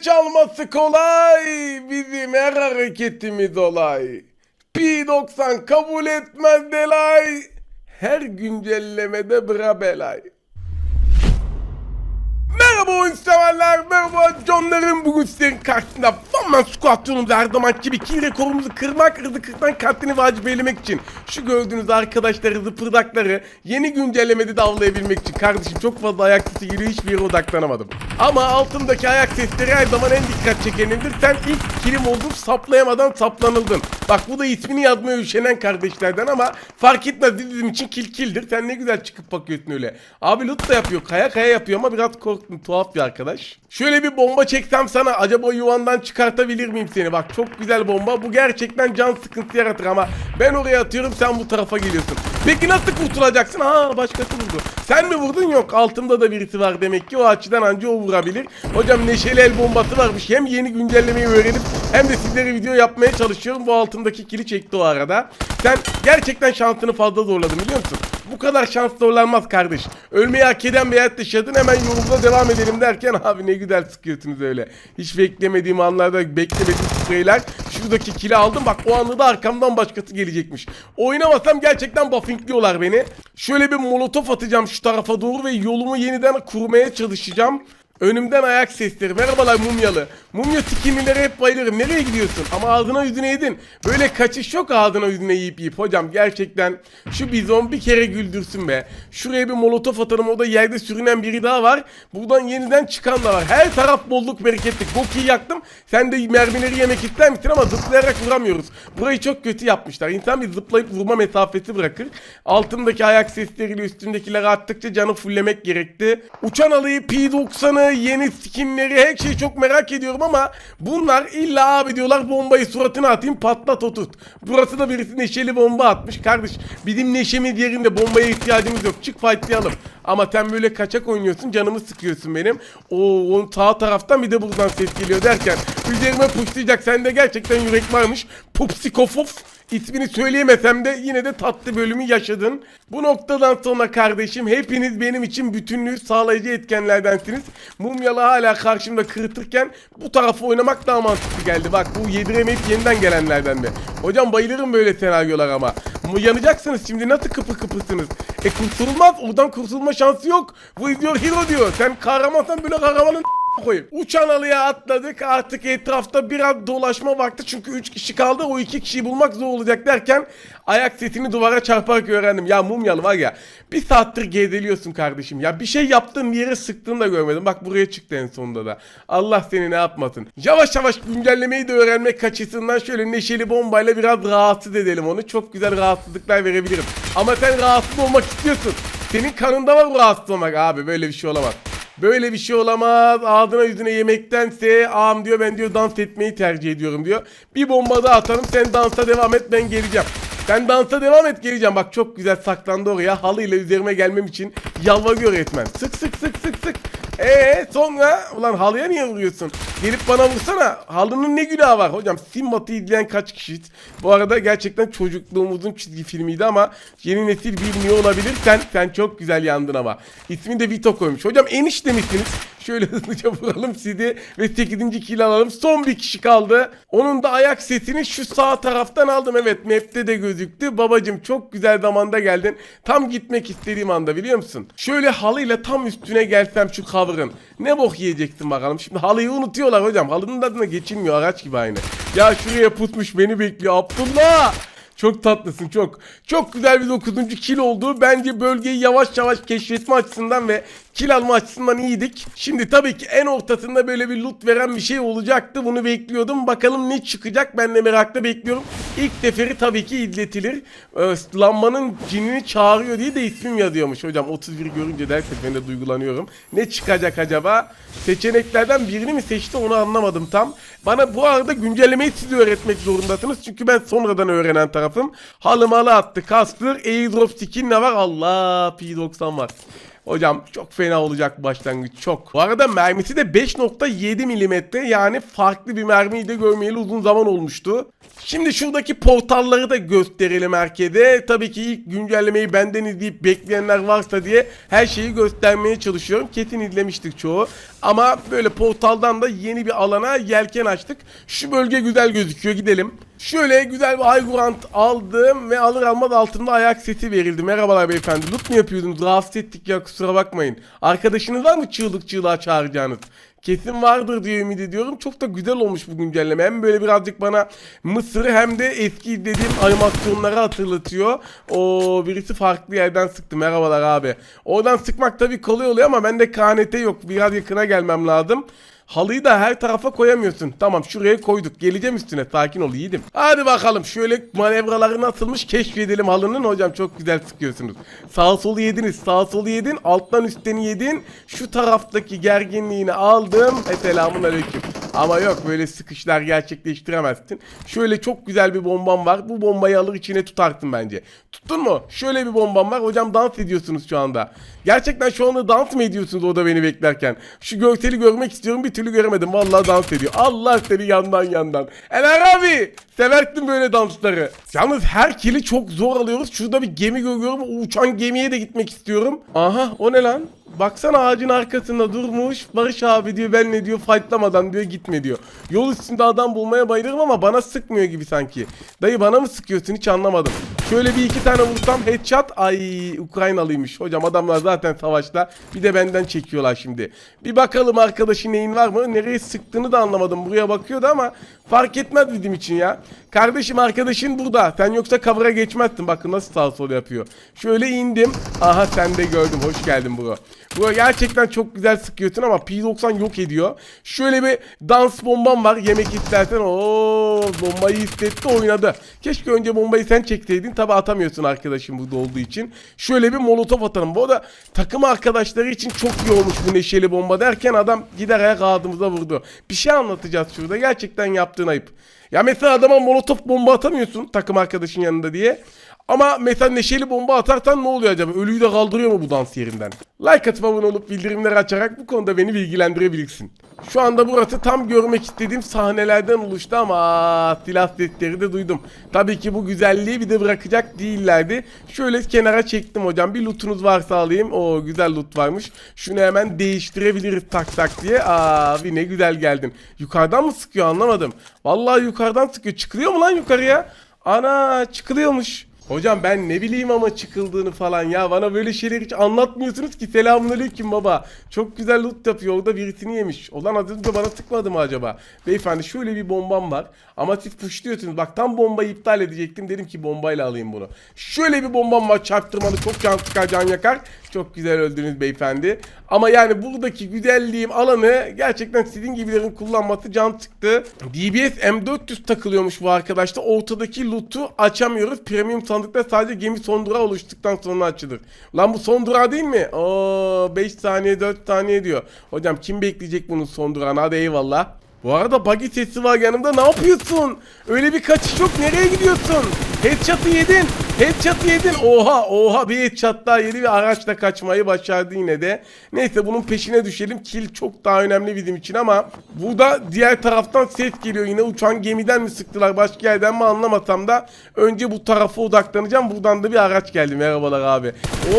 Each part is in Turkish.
Çalması kolay. Bizim her hareketimiz olay. P90 kabul etmez delay. Her güncellemede bra belay. Merhaba oyun severler, merhaba canlarım. Bugün sizlerin karşısında One Man Squadron'umuzda her zaman gibi kill rekorumuzu kırmak, hızı 40'tan katını vacip eylemek için şu gördüğünüz arkadaşlar hızı pırdakları yeni güncellemede de avlayabilmek için kardeşim çok fazla ayak sesi geliyor hiçbir yere odaklanamadım. Ama altındaki ayak sesleri her zaman en dikkat çekenindir. Sen ilk kilim oldun saplayamadan saplanıldın. Bak bu da ismini yazmaya üşenen kardeşlerden ama fark etmez bizim için kil kildir. Sen ne güzel çıkıp bakıyorsun öyle. Abi loot da yapıyor kaya kaya yapıyor ama biraz korktum tuhaf bir arkadaş. Şöyle bir bomba çeksem sana acaba yuvandan çıkartabilir miyim seni? Bak çok güzel bomba. Bu gerçekten can sıkıntı yaratır ama ben oraya atıyorum sen bu tarafa geliyorsun. Peki nasıl kurtulacaksın? Ha başkası vurdu. Sen mi vurdun? Yok altımda da birisi var demek ki o açıdan anca o vurabilir. Hocam neşeli el bombası varmış. Hem yeni güncellemeyi öğrenip hem de sizlere video yapmaya çalışıyorum. Bu altımdaki kili çekti o arada. Sen gerçekten şansını fazla zorladın biliyor musun? Bu kadar şans zorlanmaz kardeş. Ölmeyi hak eden bir hayat yaşadın hemen yolumuza devam edelim derken abi ne güzel sıkıyorsunuz öyle. Hiç beklemediğim anlarda beklemediğim spreyler. Şuradaki kili aldım bak o anda da arkamdan başkası gelecekmiş. Oynamasam gerçekten buffingliyorlar beni. Şöyle bir molotof atacağım şu tarafa doğru ve yolumu yeniden kurmaya çalışacağım. Önümden ayak sesleri. Merhabalar mumyalı. Mumya tikinilere hep bayılırım. Nereye gidiyorsun? Ama ağzına yüzüne yedin. Böyle kaçış yok ağzına yüzüne yiyip yiyip. Hocam gerçekten şu bizon bir kere güldürsün be. Şuraya bir molotof atalım. O da yerde sürünen biri daha var. Buradan yeniden çıkan da var. Her taraf bolluk bereketlik. Goki'yi yaktım. Sen de mermileri yemek ister misin ama zıplayarak vuramıyoruz. Burayı çok kötü yapmışlar. İnsan bir zıplayıp vurma mesafesi bırakır. Altındaki ayak sesleriyle üstündekileri attıkça canı fullemek gerekti. Uçan alıyı P90'ı yeni skinleri her şeyi çok merak ediyorum ama bunlar illa abi diyorlar bombayı suratına atayım patlat oturt. Burası da birisi neşeli bomba atmış. Kardeş bizim neşemiz yerinde bombaya ihtiyacımız yok. Çık fightlayalım. Ama sen böyle kaçak oynuyorsun canımı sıkıyorsun benim. O onun sağ taraftan bir de buradan ses geliyor derken üzerime pushlayacak. Sende gerçekten yürek varmış. Pupsikofof İsmini söyleyemesem de yine de tatlı bölümü yaşadın. Bu noktadan sonra kardeşim hepiniz benim için bütünlüğü sağlayıcı etkenlerdensiniz. Mumyalı hala karşımda kırıtırken bu tarafa oynamak daha mantıklı geldi. Bak bu yediremeyip yeniden gelenlerden de. Hocam bayılırım böyle senaryolar ama. Yanacaksınız şimdi nasıl kıpır kıpırsınız. E kurtulmaz oradan kurtulma şansı yok. Bu your hero diyor. Sen kahramansan böyle kahramanın koyayım. Uçan alıya atladık artık etrafta biraz dolaşma vakti çünkü 3 kişi kaldı o 2 kişiyi bulmak zor olacak derken ayak setini duvara çarparak öğrendim. Ya mumyalı var ya bir saattir gezeliyorsun kardeşim ya bir şey yaptığın bir yere sıktığını da görmedim. Bak buraya çıktı en sonunda da. Allah seni ne yapmasın. Yavaş yavaş güncellemeyi de öğrenmek açısından şöyle neşeli bombayla biraz rahatsız edelim onu. Çok güzel rahatsızlıklar verebilirim. Ama sen rahatsız olmak istiyorsun. Senin kanında var bu rahatsız olmak abi böyle bir şey olamaz. Böyle bir şey olamaz. Ağzına yüzüne yemektense ağam diyor ben diyor dans etmeyi tercih ediyorum diyor. Bir bomba daha atalım sen dansa devam et ben geleceğim. Sen dansa devam et geleceğim. Bak çok güzel saklandı oraya. Halıyla üzerime gelmem için yalvarıyor etmen. Sık sık sık sık sık. Eee sonra ulan halıya niye vuruyorsun? Gelip bana vursana. Halının ne günahı var hocam? Simbat'ı izleyen kaç kişi? Bu arada gerçekten çocukluğumuzun çizgi filmiydi ama yeni nesil bilmiyor olabilir. Sen sen çok güzel yandın ama. İsmini de Vito koymuş. Hocam enişte misiniz? Şöyle hızlıca vuralım sizi ve 8. kill alalım. Son bir kişi kaldı. Onun da ayak sesini şu sağ taraftan aldım. Evet map'te de gözüktü. Babacım çok güzel zamanda geldin. Tam gitmek istediğim anda biliyor musun? Şöyle halıyla tam üstüne gelsem şu cover'ın. Ne bok yiyeceksin bakalım. Şimdi halıyı unutuyorlar hocam. Halının adına geçilmiyor araç gibi aynı. Ya şuraya pusmuş beni bekliyor Abdullah. Çok tatlısın çok. Çok güzel bir 9. kil oldu. Bence bölgeyi yavaş yavaş keşfetme açısından ve kil alma açısından iyiydik. Şimdi tabii ki en ortasında böyle bir loot veren bir şey olacaktı. Bunu bekliyordum. Bakalım ne çıkacak ben de merakla bekliyorum. İlk seferi tabii ki izletilir. Ee, lambanın cinini çağırıyor diye de ismim yazıyormuş hocam. 31 görünce de her seferinde duygulanıyorum. Ne çıkacak acaba? Seçeneklerden birini mi seçti onu anlamadım tam. Bana bu arada güncellemeyi siz öğretmek zorundasınız. Çünkü ben sonradan öğrenen tarafım. Halı malı attı. Kastır. Airdrop skin ne var? Allah P90 var. Hocam çok fena olacak başlangıç çok. Bu arada mermisi de 5.7 milimetre yani farklı bir mermiyi de görmeyeli uzun zaman olmuştu. Şimdi şuradaki portalları da gösterelim herkese. Tabii ki ilk güncellemeyi benden izleyip bekleyenler varsa diye her şeyi göstermeye çalışıyorum. Kesin izlemiştik çoğu. Ama böyle portaldan da yeni bir alana yelken açtık. Şu bölge güzel gözüküyor gidelim. Şöyle güzel bir Aygurant aldım ve alır almaz altında ayak sesi verildi. Merhabalar beyefendi. Loot mu yapıyordunuz? Rahatsız ettik ya kusura bakmayın. Arkadaşınız var mı çığlık çığlığa çağıracağınız? Kesin vardır diye ümit ediyorum. Çok da güzel olmuş bu güncelleme. Hem böyle birazcık bana Mısır'ı hem de eski izlediğim animasyonları hatırlatıyor. O birisi farklı yerden sıktı. Merhabalar abi. Oradan sıkmak tabii kolay oluyor ama bende KNT yok. Biraz yakına gelmem lazım. Halıyı da her tarafa koyamıyorsun. Tamam şuraya koyduk. Geleceğim üstüne. Sakin ol yiğidim. Hadi bakalım şöyle manevraları nasılmış keşfedelim halının. Hocam çok güzel sıkıyorsunuz. Sağ solu yediniz. Sağ solu yedin. Alttan üstten yedin. Şu taraftaki gerginliğini aldım. E selamun aleyküm. Ama yok böyle sıkışlar gerçekleştiremezsin. Şöyle çok güzel bir bombam var. Bu bombayı alır içine tutarsın bence. Tuttun mu? Şöyle bir bombam var. Hocam dans ediyorsunuz şu anda. Gerçekten şu anda dans mı ediyorsunuz o da beni beklerken? Şu görseli görmek istiyorum bir türlü göremedim. Vallahi dans ediyor. Allah seni yandan yandan. Ener abi seversin böyle dansları. Yalnız her kili çok zor alıyoruz. Şurada bir gemi görüyorum. Uçan gemiye de gitmek istiyorum. Aha o ne lan? Baksana ağacın arkasında durmuş. Barış abi diyor ben ne diyor fightlamadan diyor gitme diyor. Yol üstünde adam bulmaya bayılırım ama bana sıkmıyor gibi sanki. Dayı bana mı sıkıyorsun hiç anlamadım. Şöyle bir iki tane vursam headshot. Ay Ukraynalıymış. Hocam adamlar zaten savaşta. Bir de benden çekiyorlar şimdi. Bir bakalım arkadaşın neyin var mı? Nereye sıktığını da anlamadım. Buraya bakıyordu ama fark etmez bizim için ya. Kardeşim arkadaşın burada. Sen yoksa cover'a geçmezsin. Bakın nasıl sağ sol yapıyor. Şöyle indim. Aha sen de gördüm. Hoş geldin bro. Bu gerçekten çok güzel sıkıyorsun ama P90 yok ediyor. Şöyle bir dans bombam var. Yemek istersen o bombayı hissetti oynadı. Keşke önce bombayı sen çekseydin. Tabi atamıyorsun arkadaşım burada olduğu için. Şöyle bir molotof atalım. Bu da takım arkadaşları için çok iyi olmuş bu neşeli bomba derken adam gider ayak ağzımıza vurdu. Bir şey anlatacağız şurada. Gerçekten yaptığın ayıp. Ya mesela adama molotof bomba atamıyorsun takım arkadaşın yanında diye. Ama mesela neşeli bomba atarsan ne oluyor acaba? Ölüyü de kaldırıyor mu bu dans yerinden? Like atıp abone olup bildirimleri açarak bu konuda beni bilgilendirebilirsin. Şu anda burası tam görmek istediğim sahnelerden oluştu ama silah sesleri de duydum. Tabii ki bu güzelliği bir de bırakacak değillerdi. Şöyle kenara çektim hocam. Bir lootunuz varsa alayım. O güzel loot varmış. Şunu hemen değiştirebiliriz tak tak diye. Aa bir ne güzel geldin. Yukarıdan mı sıkıyor anlamadım. Vallahi yukarıdan sıkıyor. Çıkılıyor mu lan yukarıya? Ana çıkılıyormuş. Hocam ben ne bileyim ama çıkıldığını falan ya bana böyle şeyler hiç anlatmıyorsunuz ki selamünaleyküm baba. Çok güzel loot yapıyor orada birisini yemiş. Olan az önce bana sıkmadı mı acaba? Beyefendi şöyle bir bombam var ama siz pushluyorsunuz. Bak tam bombayı iptal edecektim dedim ki bombayla alayım bunu. Şöyle bir bombam var çarptırmalı çok can sıkar can yakar. Çok güzel öldünüz beyefendi. Ama yani buradaki güzelliğim alanı gerçekten sizin gibilerin kullanması can çıktı. DBS M400 takılıyormuş bu arkadaşta. Ortadaki loot'u açamıyoruz. Premium sandıkta sadece gemi son durağı oluştuktan sonra açılır. Lan bu son durağı değil mi? Oo 5 saniye 4 saniye diyor. Hocam kim bekleyecek bunun son durağını? Hadi eyvallah. Bu arada buggy sesi var yanımda ne yapıyorsun? Öyle bir kaçış yok nereye gidiyorsun? Headshot'ı yedin. Headshot'ı yedin. Oha oha bir headshot daha yedi ve araçla kaçmayı başardı yine de. Neyse bunun peşine düşelim. Kill çok daha önemli bizim için ama burada diğer taraftan ses geliyor yine. Uçan gemiden mi sıktılar başka yerden mi anlamasam da önce bu tarafa odaklanacağım. Buradan da bir araç geldi. Merhabalar abi.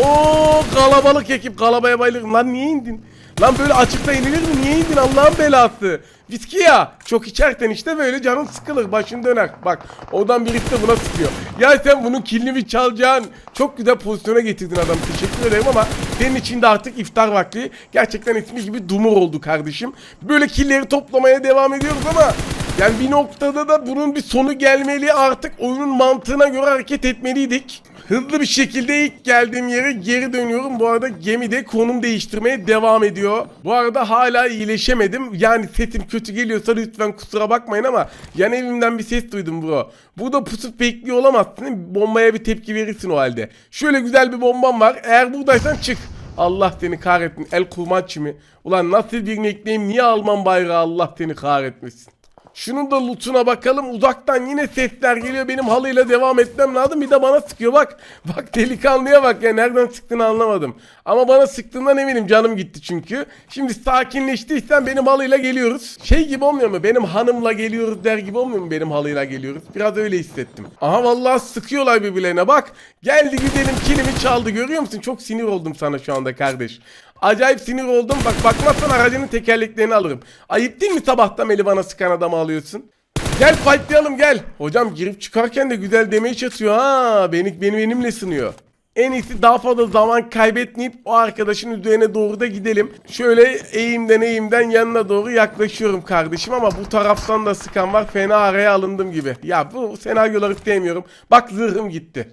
Oo kalabalık ekip kalabaya bayılırım. Lan niye indin? Lan böyle açıkta inilir mi? Niye indin Allah'ın belası? Viski ya. Çok içerken işte böyle canın sıkılır. Başın döner. Bak oradan birisi de buna sıkıyor. Ya sen bunun kilini mi çalacaksın? Çok güzel pozisyona getirdin adam. Teşekkür ederim ama senin için de artık iftar vakti. Gerçekten ismi gibi dumur oldu kardeşim. Böyle killeri toplamaya devam ediyoruz ama yani bir noktada da bunun bir sonu gelmeli. Artık oyunun mantığına göre hareket etmeliydik. Hızlı bir şekilde ilk geldiğim yere geri dönüyorum. Bu arada gemide konum değiştirmeye devam ediyor. Bu arada hala iyileşemedim. Yani sesim kötü geliyorsa lütfen kusura bakmayın ama yan evimden bir ses duydum bro. Burada pusup bekliyor olamazsın. Bombaya bir tepki verirsin o halde. Şöyle güzel bir bombam var. Eğer buradaysan çık. Allah seni kahretsin. El kurmaççı mı? Ulan nasıl bir nickname niye Alman bayrağı Allah seni kahretmesin. Şunun da lootuna bakalım. Uzaktan yine sesler geliyor. Benim halıyla devam etmem lazım. Bir de bana sıkıyor bak. Bak delikanlıya bak ya. Nereden sıktığını anlamadım. Ama bana sıktığından eminim. Canım gitti çünkü. Şimdi sakinleştiysen benim halıyla geliyoruz. Şey gibi olmuyor mu? Benim hanımla geliyoruz der gibi olmuyor mu? Benim halıyla geliyoruz. Biraz öyle hissettim. Aha vallahi sıkıyorlar birbirlerine bak. Geldi gidelim kilimi çaldı. Görüyor musun? Çok sinir oldum sana şu anda kardeş. Acayip sinir oldum. Bak bakmazsan aracının tekerleklerini alırım. Ayıp değil mi sabahtan beri bana sıkan adamı alıyorsun? Gel fightlayalım gel. Hocam girip çıkarken de güzel demeye çatıyor ha. Beni, beni benimle sınıyor. En iyisi daha fazla zaman kaybetmeyip o arkadaşın üzerine doğru da gidelim. Şöyle eğimden eğimden yanına doğru yaklaşıyorum kardeşim ama bu taraftan da sıkan var. Fena araya alındım gibi. Ya bu senaryoları sevmiyorum. Bak zırhım gitti.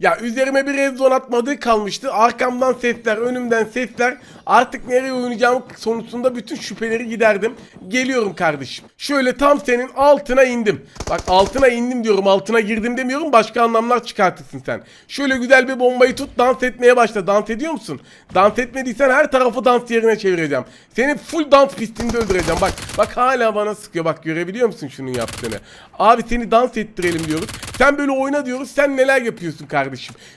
Ya üzerime bir red atmadığı kalmıştı. Arkamdan sesler, önümden sesler. Artık nereye oynayacağım konusunda bütün şüpheleri giderdim. Geliyorum kardeşim. Şöyle tam senin altına indim. Bak altına indim diyorum, altına girdim demiyorum. Başka anlamlar çıkartırsın sen. Şöyle güzel bir bombayı tut, dans etmeye başla. Dans ediyor musun? Dans etmediysen her tarafı dans yerine çevireceğim. Seni full dans pistinde öldüreceğim. Bak, bak hala bana sıkıyor. Bak görebiliyor musun şunun yaptığını? Abi seni dans ettirelim diyoruz. Sen böyle oyna diyoruz. Sen neler yapıyorsun kardeşim?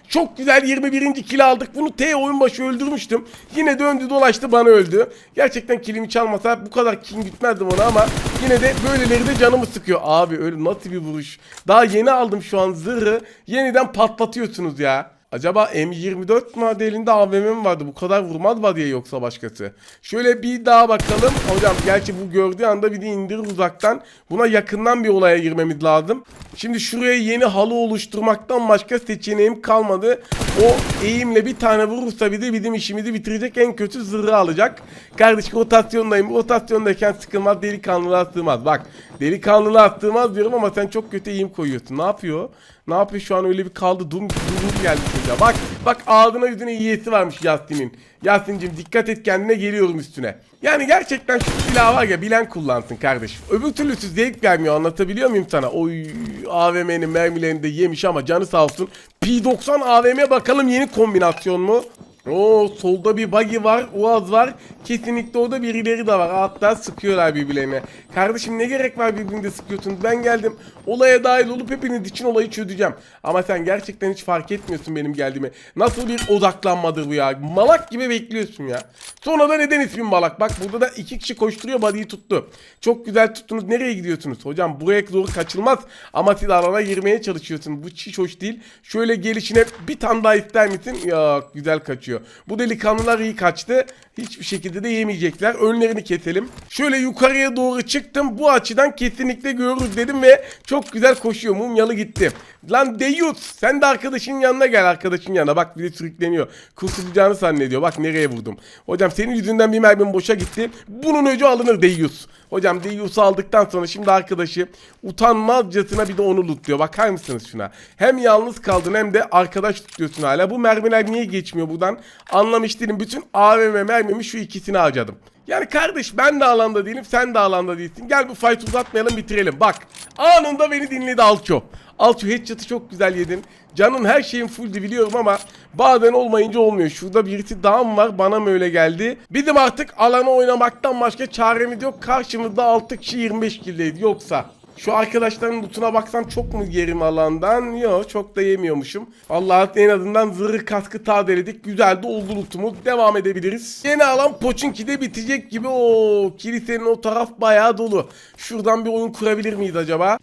Çok güzel 21. kilo aldık. Bunu T oyun başı öldürmüştüm. Yine döndü dolaştı bana öldü. Gerçekten kilimi çalmasa bu kadar kin gitmezdim ona ama yine de böyleleri de canımı sıkıyor. Abi öyle nasıl bir vuruş. Daha yeni aldım şu an zırhı. Yeniden patlatıyorsunuz ya. Acaba M24 modelinde AVM mi vardı? Bu kadar vurmaz mı diye yoksa başkası. Şöyle bir daha bakalım. Hocam gerçi bu gördüğü anda bir de indirir uzaktan. Buna yakından bir olaya girmemiz lazım. Şimdi şuraya yeni halı oluşturmaktan başka seçeneğim kalmadı. O eğimle bir tane vurursa bir de bizim işimizi bitirecek en kötü zırhı alacak. Kardeş rotasyondayım. Rotasyondayken sıkılmaz delikanlılığa sığmaz. Bak delikanlılığa sığmaz diyorum ama sen çok kötü eğim koyuyorsun. Ne yapıyor? Ne yapıyor şu an öyle bir kaldı dum dum geldi çocuğa. Bak bak ağzına yüzüne yiyesi varmış Yasin'in. Yasin'cim dikkat et kendine geliyorum üstüne. Yani gerçekten şu silah var ya bilen kullansın kardeşim. Öbür türlüsü zevk vermiyor anlatabiliyor muyum sana? Oy AVM'nin mermilerini de yemiş ama canı sağ olsun. P90 AVM bakalım yeni kombinasyon mu? Oo solda bir buggy var, Uaz var. Kesinlikle orada birileri de var. Hatta sıkıyorlar birbirlerine. Kardeşim ne gerek var birbirinde sıkıyorsunuz? Ben geldim. Olaya dahil olup hepiniz için olayı çözeceğim. Ama sen gerçekten hiç fark etmiyorsun benim geldiğimi. Nasıl bir odaklanmadır bu ya? Malak gibi bekliyorsun ya. Sonra da neden ismin Malak? Bak burada da iki kişi koşturuyor body'yi tuttu. Çok güzel tuttunuz. Nereye gidiyorsunuz? Hocam buraya doğru kaçılmaz. Ama siz alana girmeye çalışıyorsun. Bu hiç hoş değil. Şöyle gelişine bir tane daha ister misin? Yok güzel kaçıyor. Bu delikanlılar iyi kaçtı. Hiçbir şekilde de yemeyecekler. Önlerini keselim. Şöyle yukarıya doğru çıktım. Bu açıdan kesinlikle görürüz dedim ve çok güzel koşuyor. Mumyalı gitti. Lan Deyut sen de arkadaşın yanına gel arkadaşın yanına. Bak bir de sürükleniyor. Kurtulacağını zannediyor. Bak nereye vurdum. Hocam senin yüzünden bir mermim boşa gitti. Bunun öcü alınır Deyut. Hocam Deyut'u aldıktan sonra şimdi arkadaşı utanmazcasına bir de onu lootluyor. Bakar mısınız şuna? Hem yalnız kaldın hem de arkadaş tutuyorsun hala. Bu mermiler niye geçmiyor buradan? Anlamış değilim. Bütün AVM mermimi şu ikisini harcadım. Yani kardeş ben de alanda değilim sen de alanda değilsin. Gel bu fight uzatmayalım bitirelim. Bak anında beni dinledi Alço. Alço headshot'ı çok güzel yedin. Canın her şeyin fulldi biliyorum ama bazen olmayınca olmuyor. Şurada birisi daha mı var bana mı öyle geldi? Bizim artık alana oynamaktan başka çaremiz yok. Karşımızda 6 kişi 25 killdeydi yoksa. Şu arkadaşların lootuna baksam çok mu yerim alandan? Yok çok da yemiyormuşum. Allah'ın en azından zırh kaskı tadeledik. Güzel de oldu lootumuz. Devam edebiliriz. Yeni alan Pochinki'de bitecek gibi. o kilisenin o taraf bayağı dolu. Şuradan bir oyun kurabilir miyiz acaba?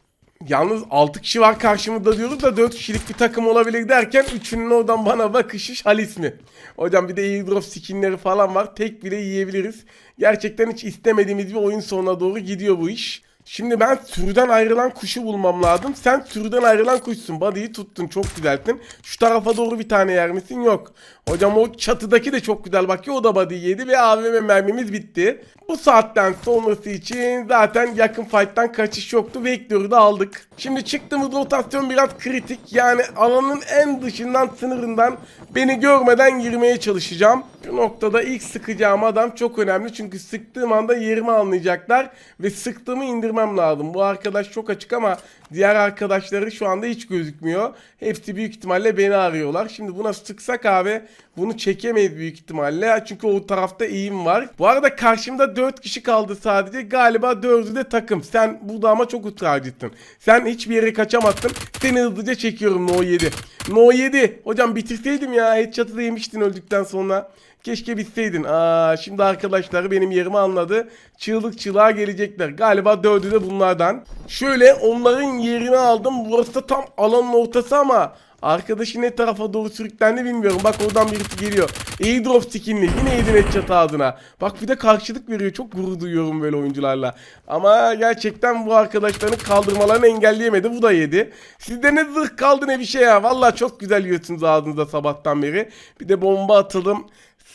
Yalnız 6 kişi var karşımızda diyoruz da 4 kişilik bir takım olabilir derken üçünün oradan bana bakışı halis mi? Hocam bir de airdrop skinleri falan var. Tek bile yiyebiliriz. Gerçekten hiç istemediğimiz bir oyun sonuna doğru gidiyor bu iş. Şimdi ben sürüden ayrılan kuşu bulmam lazım. Sen sürüden ayrılan kuşsun. Body'yi tuttun. Çok güzelsin. Şu tarafa doğru bir tane yer misin? Yok. Hocam o çatıdaki de çok güzel bakıyor. O da body yedi ve AVM mermimiz bitti. Bu saatten sonrası için zaten yakın fight'tan kaçış yoktu. Vektörü de aldık. Şimdi çıktığımız rotasyon biraz kritik. Yani alanın en dışından sınırından beni görmeden girmeye çalışacağım. Bu noktada ilk sıkacağım adam çok önemli. Çünkü sıktığım anda yerimi anlayacaklar. Ve sıktığımı indirmem lazım. Bu arkadaş çok açık ama diğer arkadaşları şu anda hiç gözükmüyor. Hepsi büyük ihtimalle beni arıyorlar. Şimdi buna sıksak abi Bunu çekemeyiz büyük ihtimalle. Çünkü o tarafta eğim var. Bu arada karşımda 4 kişi kaldı sadece. Galiba 4'ü de takım. Sen burada ama çok ısrarcısın. Sen hiçbir yere kaçamazsın. Seni hızlıca çekiyorum No 7. No 7. Hocam bitirseydim ya. Headshot'ı da yemiştin öldükten sonra. Keşke bitseydin. Aa, şimdi arkadaşlar benim yerimi anladı. Çığlık çığlığa gelecekler. Galiba dördü de bunlardan. Şöyle onların yerini aldım. Burası da tam alanın ortası ama arkadaşı ne tarafa doğru sürüklendi bilmiyorum. Bak oradan birisi geliyor. Airdrop skinli. Yine yedin headshot ağzına. Bak bir de karşılık veriyor. Çok gurur duyuyorum böyle oyuncularla. Ama gerçekten bu arkadaşların kaldırmalarını engelleyemedi. Bu da yedi. Sizde ne zırh kaldı ne bir şey ya. Vallahi çok güzel yiyorsunuz ağzınıza sabahtan beri. Bir de bomba atılım.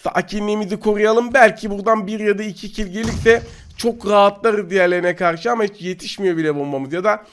Sakinliğimizi koruyalım. Belki buradan bir ya da iki kill gelirse çok rahatlarız diğerlerine karşı ama hiç yetişmiyor bile bombamız ya da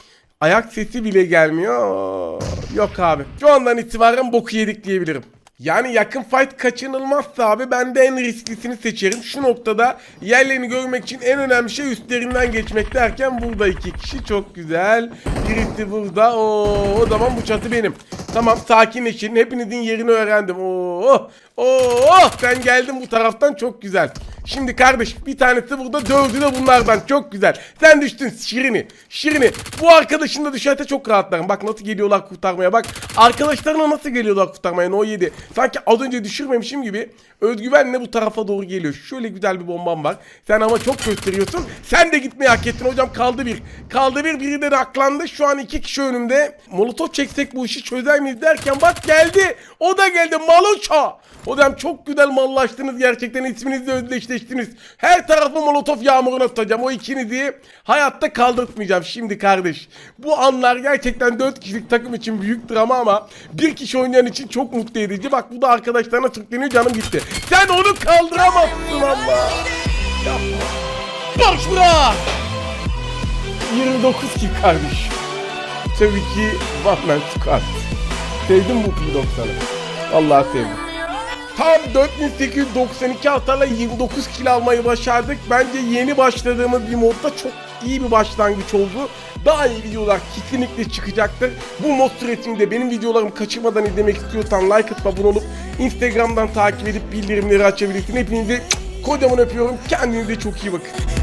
ayak sesi bile gelmiyor. Yok abi. Şu andan itibaren boku yedik diyebilirim. Yani yakın fight kaçınılmazsa abi ben de en risklisini seçerim. Şu noktada yerlerini görmek için en önemli şey üstlerinden geçmek derken burada iki kişi çok güzel. Birisi burada. Oo, o zaman bu çatı benim. Tamam sakinleşin. Hepinizin yerini öğrendim. Oo, oo, ben geldim bu taraftan çok güzel. Şimdi kardeş bir tanesi burada dördü de bunlardan çok güzel. Sen düştün Şirin'i. Şirin'i. Bu arkadaşın da düşerse çok rahatlarım. Bak nasıl geliyorlar kurtarmaya bak. Arkadaşlarına nasıl geliyorlar kurtarmaya no 7. Sanki az önce düşürmemişim gibi özgüvenle bu tarafa doğru geliyor. Şöyle güzel bir bombam var. Sen ama çok gösteriyorsun. Sen de gitmeyi hak ettin hocam kaldı bir. Kaldı bir biri de aklandı. Şu an iki kişi önümde. Molotof çeksek bu işi çözer miyiz derken bak geldi. O da geldi Maluça. Hocam çok güzel mallaştınız gerçekten isminizle özdeşleştiniz. Her tarafı molotof yağmuruna tutacağım. O ikinizi hayatta kaldırtmayacağım şimdi kardeş. Bu anlar gerçekten 4 kişilik takım için büyük drama ama bir kişi oynayan için çok mutlu edici. Bak bu da arkadaşlarına sürükleniyor canım gitti. Sen onu kaldıramazsın ama. Boş bırak. 29 ki kardeş. Tabii ki Batman Squad. Sevdim bu P90'ı. Vallahi sevdim. Tam 4892 hasarla 29 kill almayı başardık. Bence yeni başladığımız bir modda çok iyi bir başlangıç oldu. Daha iyi videolar kesinlikle çıkacaktır. Bu mod süresinde benim videolarımı kaçırmadan izlemek istiyorsan like atıp abone olup Instagram'dan takip edip bildirimleri açabilirsin. Hepinizi kocaman öpüyorum. Kendinize çok iyi bakın.